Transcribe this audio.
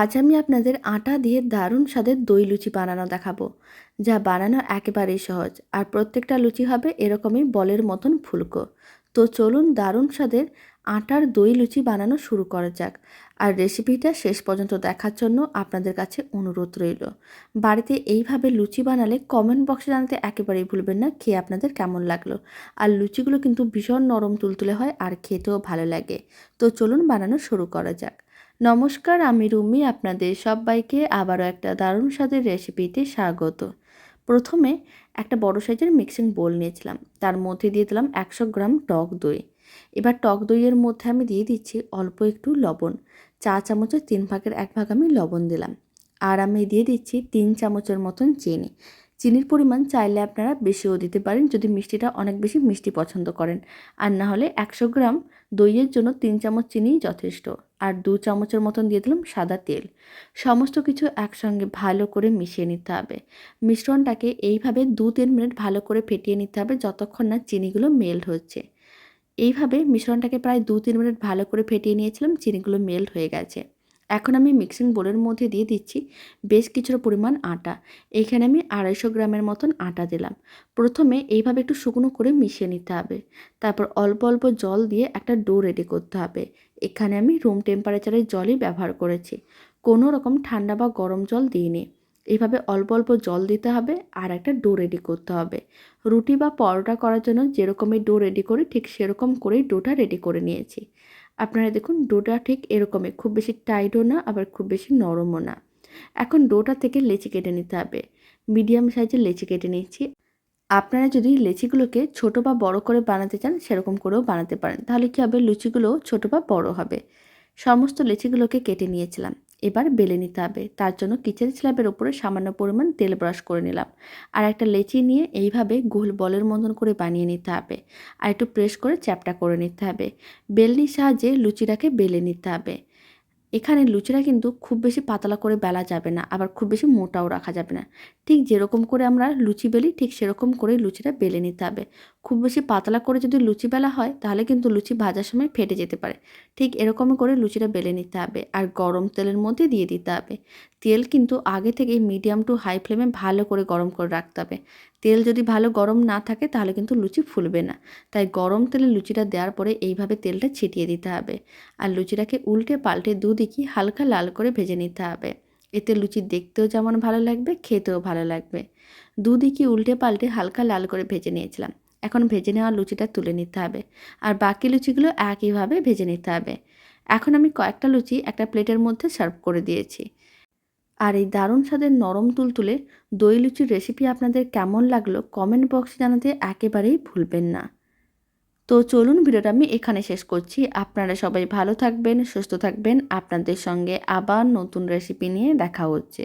আজ আমি আপনাদের আটা দিয়ে দারুণ স্বাদের দই লুচি বানানো দেখাবো, যা বানানো একেবারেই সহজ, আর প্রত্যেকটা লুচি হবে এরকমই বলের মতন ফুলকো। তো চলুন দারুণ স্বাদের আটার দই লুচি বানানো শুরু করা যাক, আর রেসিপিটা শেষ পর্যন্ত দেখার জন্য আপনাদের কাছে অনুরোধ রইল। বাড়িতে এইভাবে লুচি বানালে কমেন্ট বক্সে জানাতে একেবারেই ভুলবেন না, খেয়ে আপনাদের কেমন লাগল? আর লুচিগুলো কিন্তু ভীষণ নরম তুলতুলে হয় আর খেতেও ভালো লাগে। তো চলুন বানানো শুরু করা যাক। নমস্কার, আমি রুমি। আপনাদের সবাইকে আবারও একটা দারুণ স্বাদের রেসিপিতে স্বাগত। প্রথমে একটা বড় সাইজের মিক্সিং বোল নিয়েছিলাম। তার মধ্যে দিয়ে দিলাম একশো গ্রাম টক দই। এবার টক দইয়ের মধ্যে আমি দিয়ে দিচ্ছি অল্প একটু লবণ। চা চামচের তিন ভাগের এক ভাগ আমি লবণ দিলাম। আর আমি দিয়ে দিচ্ছি তিন চামচের মতন চিনি। চিনির পরিমাণ চাইলে আপনারা বেশিও দিতে পারেন, যদি মিষ্টিটা অনেক বেশি মিষ্টি পছন্দ করেন। আর না হলে একশো গ্রাম দইয়ের জন্য তিন চামচ চিনিই যথেষ্ট। আর দু চামচের মতন দিয়ে দিলাম সাদা তেল। সমস্ত কিছু একসঙ্গে ভালো করে মিশিয়ে নিতে হবে। মিশ্রণটাকে এইভাবে দু তিন মিনিট ভালো করে ফেটিয়ে নিতে হবে যতক্ষণ না চিনিগুলো মেল্ট হচ্ছে। এইভাবে মিশ্রণটাকে প্রায় দু তিন মিনিট ভালো করে ফেটিয়ে নিয়েছিলাম, চিনিগুলো মেল্ট হয়ে গেছে। এখন আমি মিক্সিং বোলের মধ্যে দিয়ে দিচ্ছি বেশ কিছুটা পরিমাণ আটা। এইখানে আমি আড়াইশো গ্রামের মতন আটা দিলাম। প্রথমে এইভাবে একটু শুকনো করে মিশিয়ে নিতে হবে। তারপর অল্প অল্প জল দিয়ে একটা ডো রেডি করতে হবে। এখানে আমি রুম টেম্পারেচারের জলই ব্যবহার করেছি। কোনো রকম ঠান্ডা বা গরম জল দিইনি। এইভাবে অল্প অল্প জল দিতে হবে আর একটা ডো রেডি করতে হবে। রুটি বা পরোটা করার জন্য যেরকমই ডো রেডি করি ঠিক সেরকম করেই ডোটা রেডি করে নিয়েছি। আপনারা দেখুন, ডোটা ঠিক এরকমই। খুব বেশি টাইটও না, আবার খুব বেশি নরমও না। এখন ডোটা থেকে লেচি কেটে নিতে হবে। মিডিয়াম সাইজের লেচি কেটে নিচ্ছি আপনারা যদি লেচিগুলোকে ছোট বা বড় করে বানাতে চান, সেরকম করেও বানাতে পারেন। তাহলে কী হবে? লুচিগুলো ছোট বা বড় হবে। সমস্ত লেচিগুলোকে কেটে নিয়েছিলাম। এবার বেলে নিতে হবে। তার জন্য কিচেন স্ল্যাবের উপরে সামান্য পরিমাণ তেল ব্রাশ করে নিলাম। আর একটা লেচি নিয়ে এইভাবে গোল বলের মতন করে বানিয়ে নিতে হবে। আর একটু প্রেস করে চ্যাপটা করে নিতে হবে। বেলনির সাহায্যে লুচিটাকে বেলে নিতে হবে। এখানে লুচিটা কিন্তু খুব বেশি পাতলা করে বেলা যাবে না, আবার খুব বেশি মোটাও রাখা যাবে না। ঠিক যেরকম করে আমরা লুচি বেলি, ঠিক সেরকম করেই লুচিটা বেলে নিতে হবে। খুব বেশি পাতলা করে যদি লুচি বেলা হয়, তাহলে কিন্তু লুচি ভাজার সময় ফেটে যেতে পারে। ঠিক এরকম করে লুচিটা বেলে নিতে হবে, আর গরম তেলের মধ্যে দিয়ে দিতে হবে। তেল কিন্তু আগে থেকেই মিডিয়াম টু হাই ফ্লেমে ভালো করে গরম করে রাখতে হবে। তেল যদি ভালো গরম না থাকে, তাহলে কিন্তু লুচি ফুলবে না। তাই গরম তেলে লুচিটা দেওয়ার পরে এইভাবে তেলটা ছিটিয়ে দিতে হবে। আর লুচিটাকে উল্টে পাল্টে দুদিকই হালকা লাল করে ভেজে নিতে হবে। এতে লুচি দেখতেও যেমন ভালো লাগবে, খেতেও ভালো লাগবে। দুদিকই উল্টে পাল্টে হালকা লাল করে ভেজে নিয়েছিলাম। এখন ভেজে নেওয়া লুচিটা তুলে নিতে হবে। আর বাকি লুচিগুলো একইভাবে ভেজে নিতে হবে। এখন আমি কয়েকটা লুচি একটা প্লেটের মধ্যে সার্ভ করে দিয়েছি। আর এই দারুণ স্বাদের নরম তুলতুলে দই লুচির রেসিপি আপনাদের কেমন লাগল কমেন্ট বক্সে জানাতে একেবারেই ভুলবেন না। তো চলুন ভিডিওটা আমি এখানে শেষ করছি। আপনারা সবাই ভালো থাকবেন, সুস্থ থাকবেন। আপনাদের সঙ্গে আবার নতুন রেসিপি নিয়ে দেখা হচ্ছে।